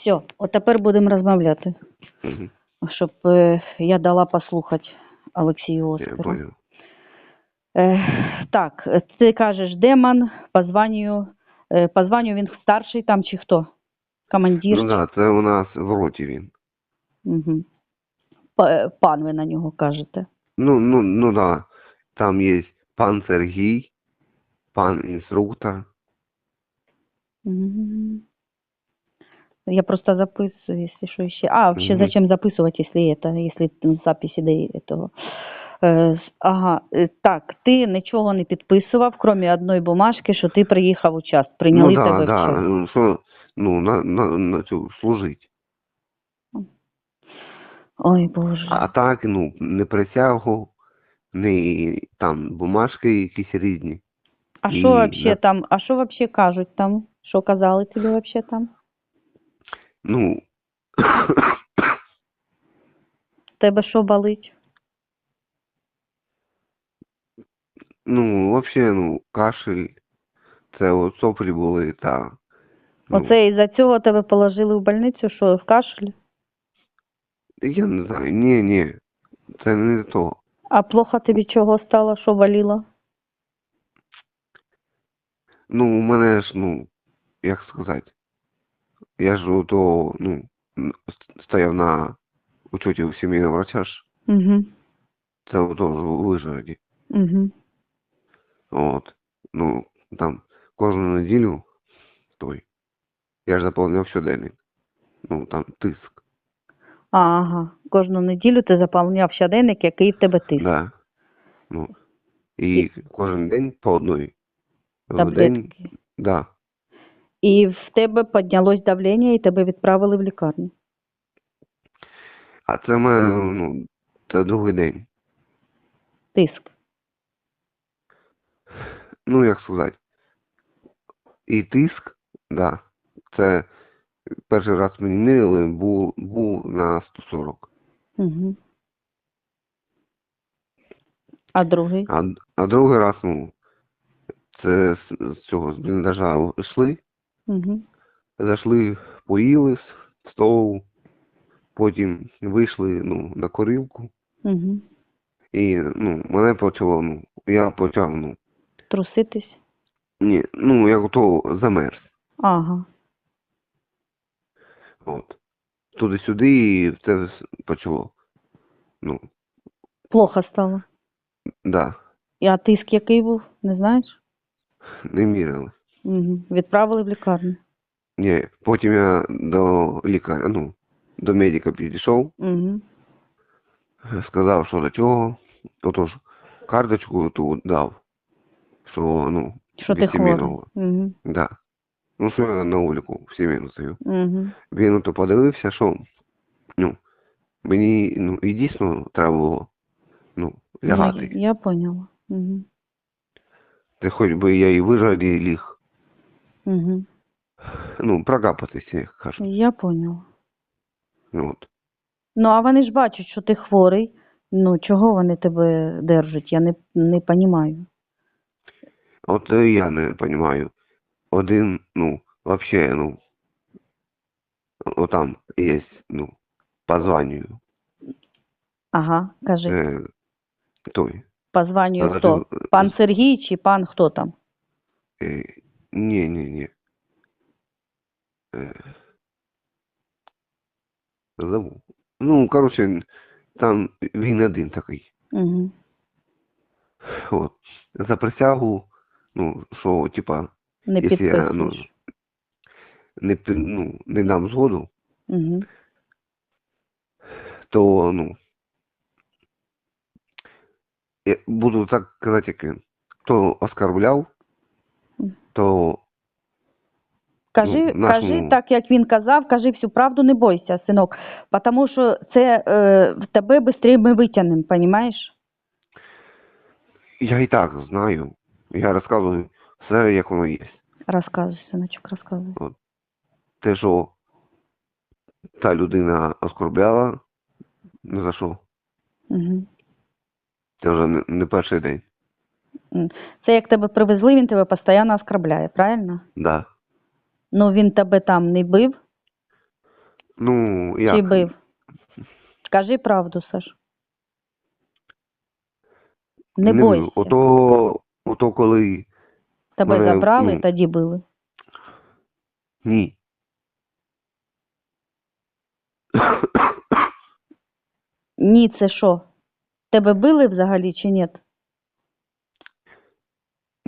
Все, от тепер будемо розмовляти, Мгм. щоб е, я дала послухати Олексію Я Оскару. понял. Е, так, ти кажеш, демон, по званню, е, по званню він старший там чи хто? Командир? Ну да, це у нас в роті він. Угу. Пан ви на нього кажете. Ну, ну, ну да. Там є пан Сергій, пан інструктор. Мгм. Я просто записываю, если что еще. А, вообще Мгм. зачем записывать, если это, если там записи до этого. Е, с- ага, е, так, ти нічого не підписував, крім одної бумажки, що ти приїхав у час, прийняли ну тебе да, в да. час. Ну, що, ну, на, на, на цю служить. Ой, Боже. А так, ну, не присягу, не там бумажки якісь різні. А і що вообще на- там, а що вообще кажуть там? Що казали тобі вообще там? Ну, Тебе що болить? ну, вообще, ну, кашель, це от соплі були, та. Ну, Оце із-за цього тебе положили в больницю, що в кашель? Я не знаю, ні, ні, це не то. А плохо тобі чого стало, що боліло? Ну, у мене ж, ну, як сказати, я ж ото, ну, стояв на учеті у сімейного врача ж, Угу. це у Вижгороді. Угу. От. Ну, там кожну неділю той. Я ж заповнив щоденник. Ну, там тиск. Ага. Кожну неділю ти заповняв щоденник, який в тебе тиск. Да. Ну. І кожен день по одної. В день, да. І в тебе піднялось давлення, і тебе відправили в лікарню. А це в мене, ну, це другий день. Тиск. Ну, як сказати. І тиск, да. Це перший раз мені міряли, був, був на 140. Угу. А другий? А, а другий раз, ну, це з, з цього, з бліндажа йшли, Угу. зайшли, поїли з столу, потім вийшли, ну, на корилку, Угу. і, ну, мене почало, ну, я почав, ну, Труситись? ні, ну, я то замерз, Ага. от. Туди-сюди, і це почало, ну, Плохо стало. да, І а тиск який був, не знаєш? не міряли. Угу. Відправили в лікарню. Ні, потім я до лікаря, ну, до медика підійшов, Угу. сказав, що до чого, отож, карточку ту дав, що, ну, Що ти від хворий? сімейного. Угу. Да. Ну, що я на уліку в сімейну стою. Угу. Він ото подивився, що ну, мені ну, і дійсно треба було ну, лягати. Я, я поняла. Угу. Ти хоч би я і вижаді ліг. Угу. Ну, прокапатися, як кажуть. Я поняла. От. Ну, а вони ж бачать, що ти хворий. Ну, чого вони тебе держать? Я не, не розумію. От е, я не розумію. Один, ну, вообще, ну, отам є, ну, по званню. Ага, кажи. Е, той. По званню хто? Пан Сергій чи пан хто там? Е, ні, ні, ні. Е, забув. Ну, коротше, там він один такий. Угу. От. За присягу, ну, що, типа, Не якщо я, ну, не, ну, не дам згоду, Угу. то, ну, я буду так казати, як він. Хто оскорбляв, Мгм. То Кажи, Ну, нашому- кажи так, як він казав, кажи всю правду, не бойся, синок. Тому що це е, в тебе швидше ми витягнемо, розумієш? я і так знаю. Я розказую все, як воно є. Розказуй, синочок, розказуй. те, що та людина оскорбляла, не за що. Угу. Це вже не, не перший день. Це як тебе привезли, він тебе постійно оскорбляє, правильно? Да. Ну він тебе там не бив, Ну, як? Чи бив? Кажи правду, Саш. Не, бив. бойся. Ото, ото коли Тебе мене, забрали, ну, тоді били. ні. Ні, це що? Тебе били взагалі чи ні?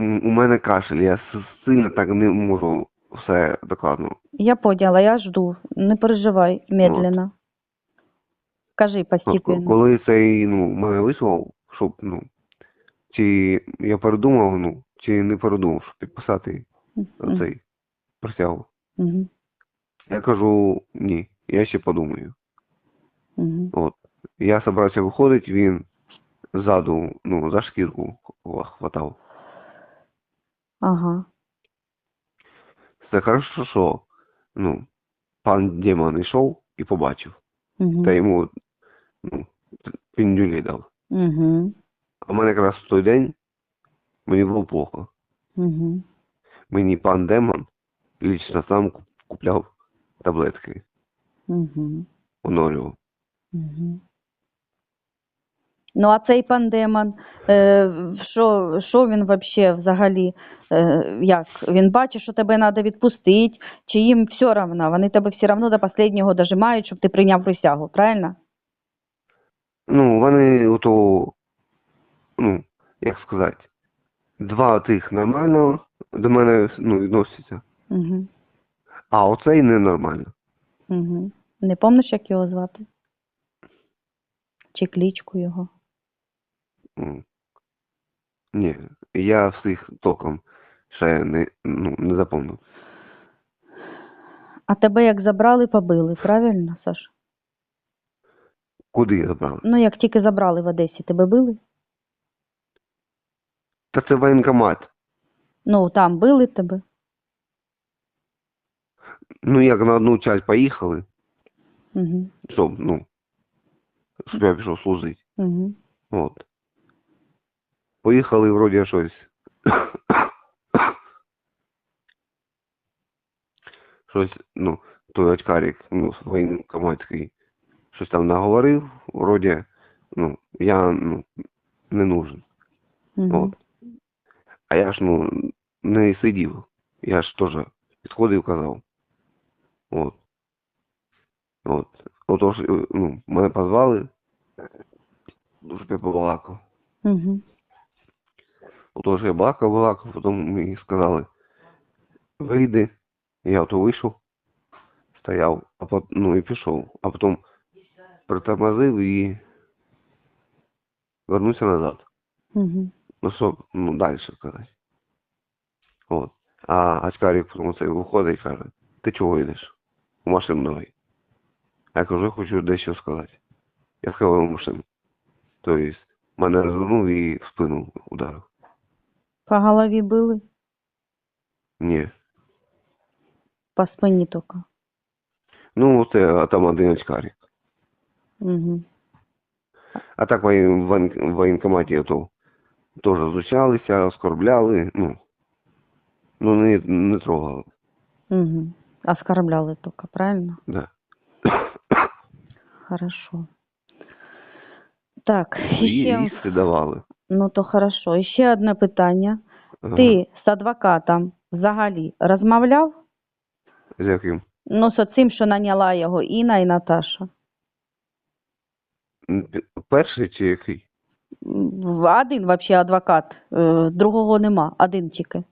У мене кашель, я сильно так не можу все докладно. Я поняла, я жду. Не переживай, медленно. Кажи ко- Коли цей, ну, мене вислав, щоб, ну, чи я передумав, ну, чи не передумав, щоб підписати цей присягу. Мгм. Я кажу, ні, я ще подумаю. Мгм. От. Я собрався виходить, він ззаду, ну, за шкірку хватав. Ага. Це хорошо, що, ну, пан Демон йшов і побачив. Мгм. Та йому, ну, піндюлі дав. Мгм. А в мене якраз в той день мені було плохо. Мгм. Мені пан Демон лично сам купляв таблетки, Мгм. оновлював. Мгм. Ну, а цей пан Демон, е, що, що він вообще взагалі, е, як? Він бачить, що тебе треба відпустити, чи їм все равно, вони тебе все равно до останнього дожимають, щоб ти прийняв присягу, правильно? Ну, вони ото, ну, як сказати, два тих нормально до мене ну, відносяться, Угу. а оцей ненормально. Угу. Не пам'ятаєш, як його звати? Чи кличку його? Ні, я всіх током ще не, ну, не запомнив. А тебе як забрали, побили, правильно, Саш? Куди я забрав? Ну, як тільки забрали в Одесі, тебе били? Та це воєнкомат. Ну, там били тебе? Ну, як на одну часть поїхали, Угу. щоб, ну, щоб я пішов служити. Угу. От. Поїхали вроді щось. щось, ну, той очкарик, ну, воєнкоматський, щось там наговорив, вроді, ну, я, ну, не нужен. Угу. От. А я ж, ну, не сидів. Я ж теж підходив, казав. От. От. Отож, ну, мене позвали, дуже побалакав. Угу. Отож я балакав, балакав, потім мені сказали, вийди. Я ото вийшов, стояв, а пот, ну і пішов. А потім притормозив і вернувся назад. Угу. Ну що, ну далі сказати. От. А очкарик потім це виходить і каже, ти чого йдеш? У машину давай. А я кажу, я хочу дещо сказати. Я сказав йому машину. Тобто мене розвернув і в спину ударив. По голові били? Ні. По спині тільки. Ну, це а там один очкарик. Угу. А так в воєн- воєн- в воєнкоматі то теж зустрічалися, оскорбляли, ну, ну не, не трогали, Угу. Оскорбляли тільки, правильно? да. Хорошо. Так, І ще, їсти давали. Ну то хорошо. І ще одне питання. Ага. Ти з адвокатом взагалі розмовляв? З яким? Ну, з цим, що наняла його Інна і Наташа. Перший чи який? Один взагалі адвокат, е, другого нема, один тільки.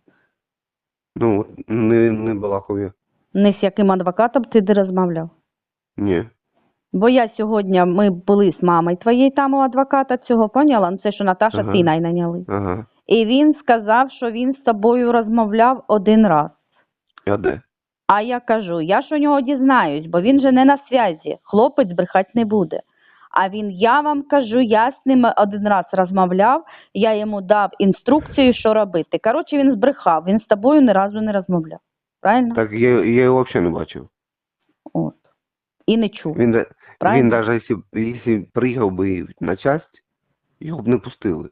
Ну, не, не балакав я. Не з яким адвокатом ти розмовляв. Ні. Бо я сьогодні, ми були з мамою твоєю там у адвоката цього, поняла? Ну, це що Наташа Ага. з Інною наняли. Ага. І він сказав, що він з тобою розмовляв один раз. А де? А я кажу, я ж у нього дізнаюсь, бо він же не на зв'язі, хлопець брехати не буде. А він, я вам кажу, я з ним один раз розмовляв, я йому дав інструкцію, що робити. Коротше, він збрехав, він з тобою ні разу не розмовляв. Правильно? Так я, я його взагалі не бачив. От. І не чув. Він, Правильно? він навіть якщо, якщо приїхав би на часть, його б не пустили.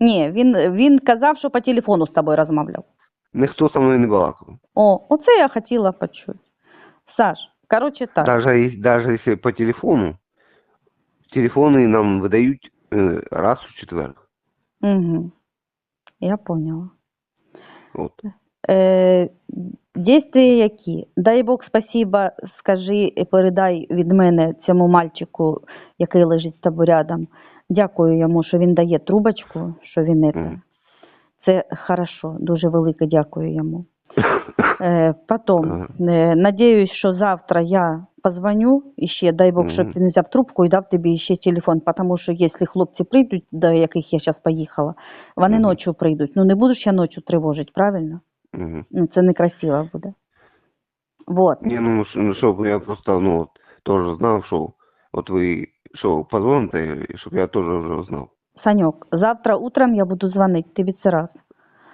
Ні, він, він казав, що по телефону з тобою розмовляв. Ніхто со мною не балакав. О, оце я хотіла почути. Саш, Короче, так. Даже, ес- даже если по телефону, телефоны нам выдают э, раз в четверг. Угу. Я поняла. Вот. Е, дійствия які? Дай Бог спасіба, скажи і передай від мене цьому мальчику, який лежить з тобою рядом. Дякую йому, що він дає трубочку, що він не Мгм. Це хорошо, дуже велике дякую йому. Е, потом, е, надіюсь, що завтра я позвоню іще, дай Бог, щоб він взяв трубку і дав тобі ще телефон, тому що якщо хлопці прийдуть, до яких я зараз поїхала, вони ночі прийдуть. Ну не буду ж я ночі тривожити, правильно? Мгм. Ну, це некрасиво буде. Вот. Не, ну, ш- ну, чтобы я просто, ну, вот, тоже знал, что вот вы, что, позвоните, чтобы я тоже уже знал. Саньок, завтра утром я буду дзвонити, тобі це раз.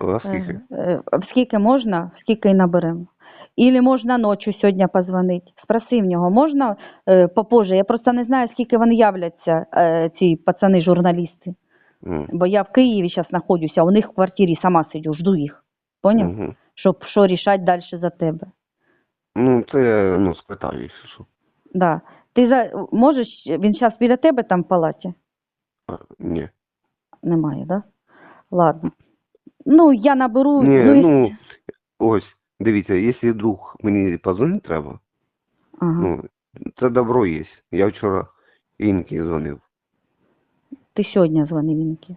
Во скільки? Е, е, Скільки можна, скільки і наберемо. Ілі можна ночі сьогодні позвонити. Спроси в нього, можна е, попозже? Я просто не знаю, скільки вони являться, е, ці пацани, журналісти. М. Бо я в Києві зараз знаходжуся, а у них в квартирі сама сидю, жду їх. Поняв? Мгм. Щоб що рішати далі за тебе. Ну, це я, ну, спитаю, якщо що. Да. Ти за... можеш, він зараз біля тебе там в палаті? А, ні. Немає, да? Ладно. Ну, я наберу. Ні, і- ну, ось, дивіться, якщо вдруг мені позвонити треба, ага. ну, це добро є. Я вчора Інкі дзвонив. Ти сьогодні дзвонив Інки.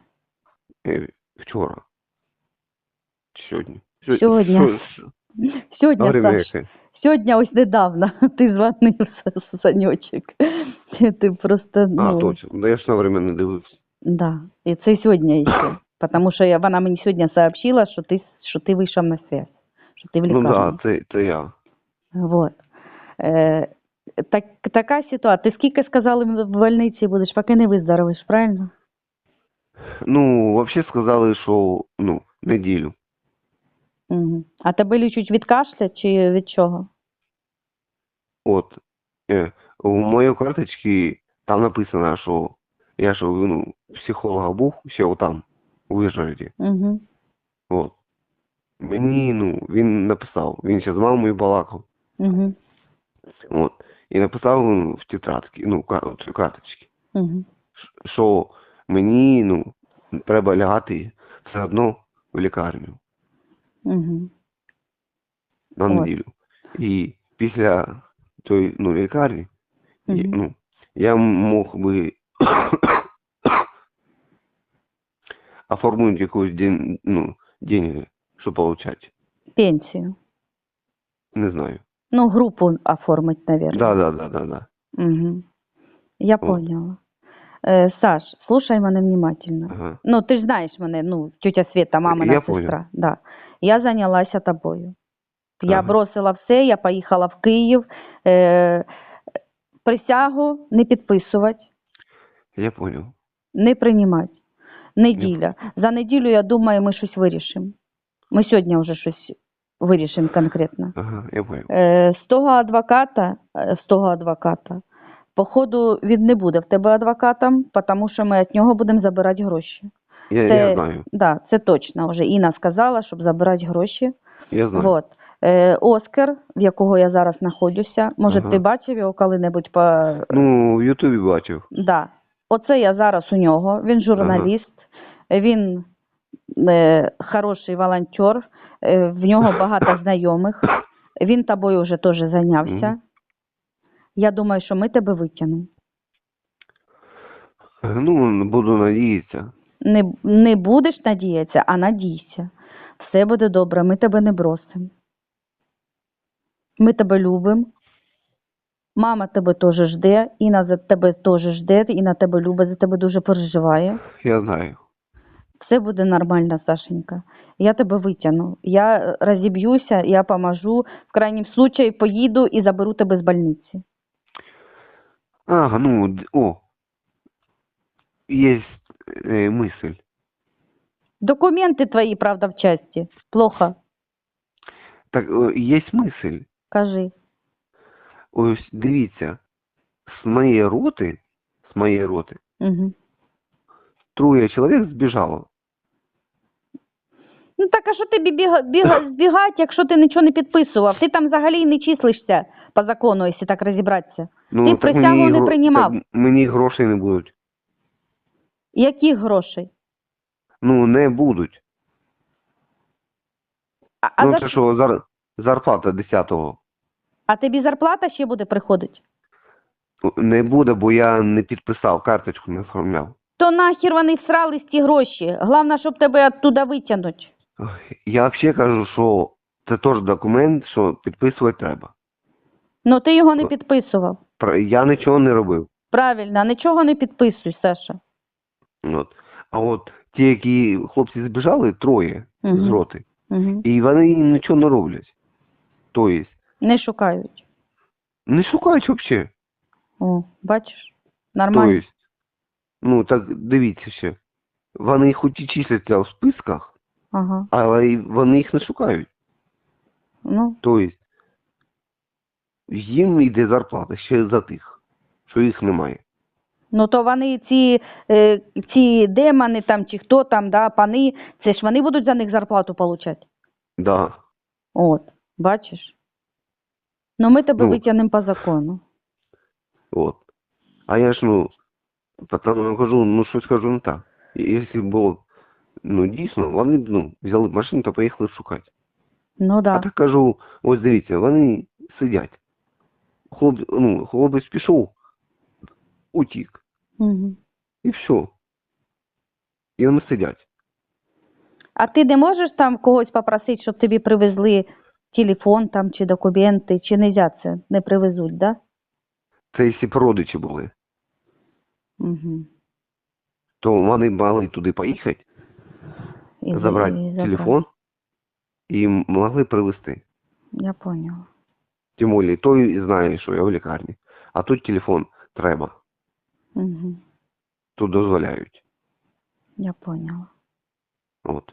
Е, Вчора. Сьогодні. Сьогодні. що- Сьогодні, Саш. Сьогодні ось недавно ти дзвонив, С- Саньочек. Ти просто, ну, А, точно. Да я ж на время не дивився. да. І це сьогодні ще. Тому що я, вона мені сьогодні сообщила, що ти, що ти вийшов на связь, що ти в Ну лікарні. да, це, це я. Вот. Е, так, така ситуація. Ти скільки сказали в больниці будеш, поки не виздоровиш, правильно? Ну, вообще сказали, що, ну, неділю. Угу. А тебе лічуть від кашля чи від чого? От. Е, у моїй карточці там написано, що я ж, ну, психолога був, ще там, у Вижгороді. Угу. От. Мені, ну, він написав, він ще з мамою балакав. Угу. От. І написав ну, в тетрадці, ну, от, карточці, Угу. що мені, ну, треба лягати все одно в лікарню Угу. на От. неділю. І після тої, ну, лікарні, я, Мгм. ну, я мог би оформити якусь день, ну, деньги, щоб получати. Пенсію. Не знаю. Ну, групу оформить, наверное. Да, да, да, да, да. Угу. Я поняла. Е, Саш, слушай мене внимательно. Ага. Ну, ти ж знаєш мене, ну, тетя Света, мамина Я сестра. Да. Я зайнялася тобою. Я Ага. бросила все, я поїхала в Київ. Е, присягу не підписувати, Я понял. не приймати. Неділя. За неділю, я думаю, ми щось вирішимо. Ми сьогодні вже щось вирішимо конкретно. Ага, я понял. Е, з того адвоката, е, з того адвоката, походу, він не буде в тебе адвокатом, тому що ми від нього будемо забирати гроші. Я, Це, я знаю. Да, це точно вже. Інна сказала, щоб забирати гроші. Я знаю. Вот. Е, Оскар, в якого я зараз знаходжуся, може, Ага. ти бачив його коли-небудь по. Ну, в Ютубі бачив. Да. Оце я зараз у нього. Він журналіст, він е, хороший волонтер, е, в нього багато знайомих. Він тобою вже теж зайнявся. Я думаю, що ми тебе витягнемо. Ну, буду надіятися. Не, не будеш надіятися, а надійся. Все буде добре, ми тебе не бросимо. Ми тебе любимо. Мама тебе теж жде, Інна за тебе теж жде, Інна тебе любить, за тебе дуже переживає. Я знаю. Все буде нормально, Сашенька. Я тебе витягну. Я е, розіб'юся, я поможу. В крайнім случаї поїду і заберу тебе з больниці. Ага, ну, д- о. Есть э, мысль. Документи твої, правда, в часті. Плохо. Так, е, є мысль. Кажи. Ось дивіться, з моєї роти, з моєї роти, Угу. троє чоловік збіжало. Ну так а що тобі біга, біга, збігати, якщо ти нічого не підписував? Ти там взагалі не числишся. по закону, якщо так розібратися. Ну, Ти так присягу мені не гро- приймав. так мені грошей не будуть. Яких грошей? Ну, не будуть. А, а, ну, за- це що, зар... зарплата 10-го. а тобі зарплата ще буде приходити? Не буде, бо я не підписав, карточку не оформляв. То нахер вони всрались ті гроші. Головне, щоб тебе оттуда витягнуть. Я взагалі кажу, що це теж документ, що підписувати треба. Ну ти його не підписував. Про- Я нічого не робив. Правильно, нічого не підписуй, Саша. От. А от ті, які хлопці збіжали, троє з Мгм. роти, Угу. і вони нічого не роблять. Тобто, Не шукають. не шукають взагалі. О, бачиш? Нормально. Тобто, ну так дивіться ще. Вони хоч і числяться в списках, Ага. але й вони їх не шукають. Ну, Тобто, їм йде зарплата ще за тих, що їх немає. ну то вони ці, е, ці демони там чи хто там, да, пани, це ж вони будуть за них зарплату получати. Да. От, бачиш? Ну ми тебе Ну. витягнемо по закону. От. А я ж, ну, пацану кажу, ну щось кажу не так. Якщо було, ну дійсно, вони б, ну, взяли б машину та поїхали шукати. Ну А да. так кажу, ось дивіться, вони сидять. Хлоп, ну, хлопець пішов, утік. Угу. І все. І вони сидять. А ти не можеш там когось попросити, щоб тобі привезли телефон там чи документи, чи нельзя це не привезуть, да? Це якщо б родичі були, Угу. то вони мали туди поїхати, забрати телефон і могли привезти. Я поняла. Тим більше, той знає, що я в лікарні. А тут телефон треба. Угу. Тут дозволяють. Я поняла. От.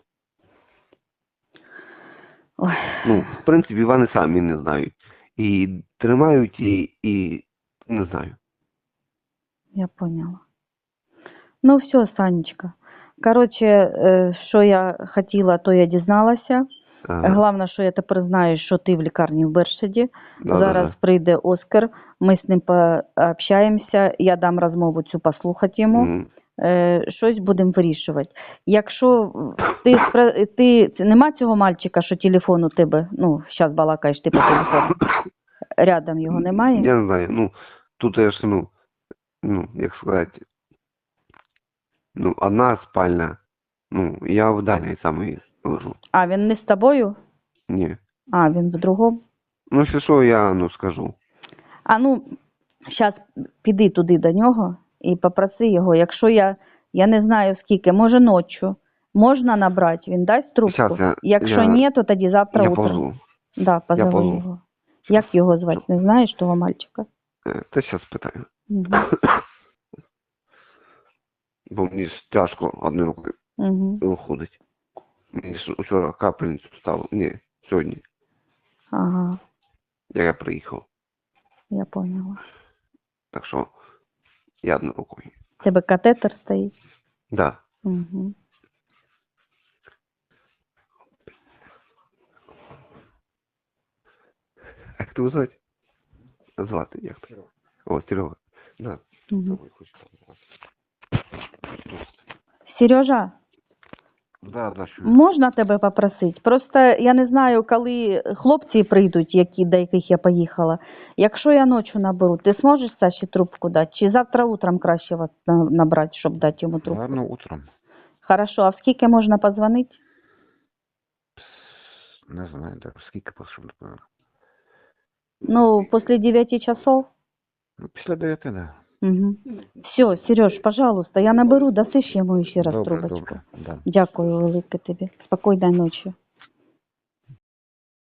Ой. Ну, в принципі, вони самі не знають. І тримають, і, і не знаю. Я поняла. Ну все, Санечка. Коротше, що я хотіла, то я дізналася. Ага. Головне, що я тепер знаю, що ти в лікарні в Бершаді. Да, Зараз да, прийде Оскар, ми з ним пообщаємося, я дам розмову цю послухати йому. Е, щось будемо вирішувати. Якщо ти, ти нема цього мальчика, що телефон у тебе, ну, зараз балакаєш ти по телефону, рядом його немає? Я не знаю. Ну, тут я ж, ну, ну, як сказати, ну, одна спальня. Ну, я в дальній самій лежу. А, він не з тобою? Ні. А, він в другому. Ну, якщо що, я, ну, скажу. А ну, зараз піди туди до нього і попроси його, якщо я, я не знаю скільки, може ночі, можна набрати, він дасть трубку? Щас я- Якщо я- ні, то тоді завтра Я утром. Да, позови позову. його. Як його звати, не знаєш того мальчика? Е, Та зараз питаю. Угу. Бо мені ж тяжко одною рукою Угу. виходить. Мені ж вчора капельницю ставив. Ні, сьогодні, Ага, як я приїхав. я поняла. Так що я одною рукою. У тебе катетер стоїть? Да. Угу. Як тебе звати? Звати як ти? О, Серега. Да. Угу. Давай, хоч там. Сережа, Да, да, що. можна тебе попросити? Просто я не знаю, коли хлопці прийдуть, які, до яких я поїхала. Якщо я ночі наберу, ти зможеш Саші трубку дати? Чи завтра утром краще вас набрати, щоб дати йому трубку? Наверное, утром. Хорошо, а в скільки можна позвонити? Не знаю, так скільки напевно. Ну, після 9 часов? Ну, після дев'яти, да. Угу. Все, Сереж, пожалуйста, я наберу, даси ще йому ще раз добре, трубочку. добре, да. Дякую велике тобі. Спокійної ночі.